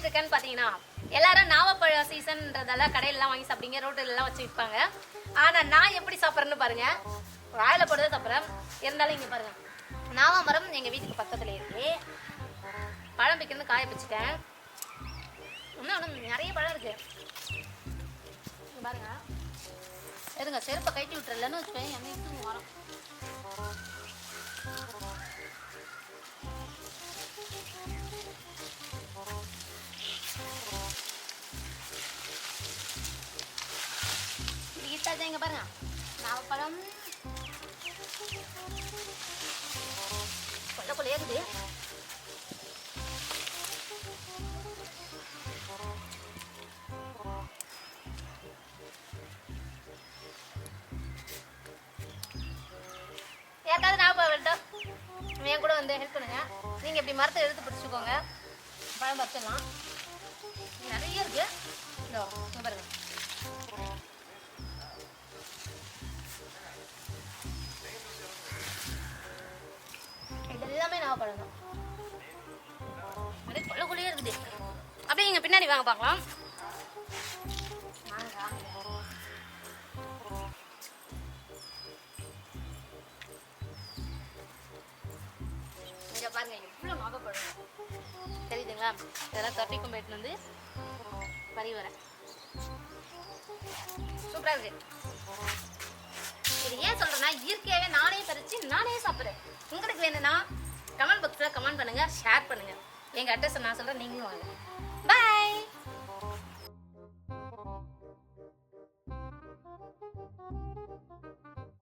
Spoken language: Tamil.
பண்ணிட்டு இருக்கேன்னு பாத்தீங்கன்னா எல்லாரும் நாவப்பழ சீசன்றதால கடையிலலாம் வாங்கி சாப்பிடுங்க ரோட்டிலலாம் எல்லாம் வச்சு விற்பாங்க. ஆனா நான் எப்படி சாப்பிட்றேன்னு பாருங்க. வாயில போடுறத சாப்பிட்றேன். இருந்தாலும் இங்க பாருங்க. நாவமரம் எங்க வீட்டுக்கு பக்கத்துல இருக்கு. பழம் பிக்கிறது காய வச்சுட்டேன். இன்னும் ஒன்று நிறைய பழம் இருக்கு. பாருங்க. எதுங்க செருப்பை கட்டி விட்டுறலன்னு வச்சுக்கோங்க என்னைக்கும் வரோம். ஈட்டாச்சா இங்க பாருங்க நாவப்பழம் கொள்ள கொள்ளையா ஏகுது யாருக்காவது ஞாபகம் வரட்டும் என் கூட வந்து ஹெல்ப் பண்ணுங்க. நீங்க இப்படி மரத்தை எடுத்து பிடிச்சிக்கோங்க. பழம் பறிச்சிடலாம். நிறைய இருக்கு. இதோ பாருங்க. இது அப்படியே குள்ள கொள்ளையா இருக்குது. அப்படியே இங்கே பின்னாடி வாங்க பார்க்கலாம். வாங்க, பாருங்க எவ்வளோ நாகப்பழம் தெரியுதுங்களா? இதெல்லாம் தொட்டிக்கும் போயிட்டு வந்து பறி வரேன். சூப்பரா இருக்கு. இது ஏன் சொல்றேன்னா இயற்கையாவே நானே பறிச்சு நானே சாப்பிடுறேன். உங்களுக்கு வேணும்னா கமெண்ட் பண்ணுங்கள் பண்ணுங்க ஷேர் பண்ணுங்க. எங்க அட்ரஸ் நான் சொல்றேன் நீங்களும் வாங்க. பாய்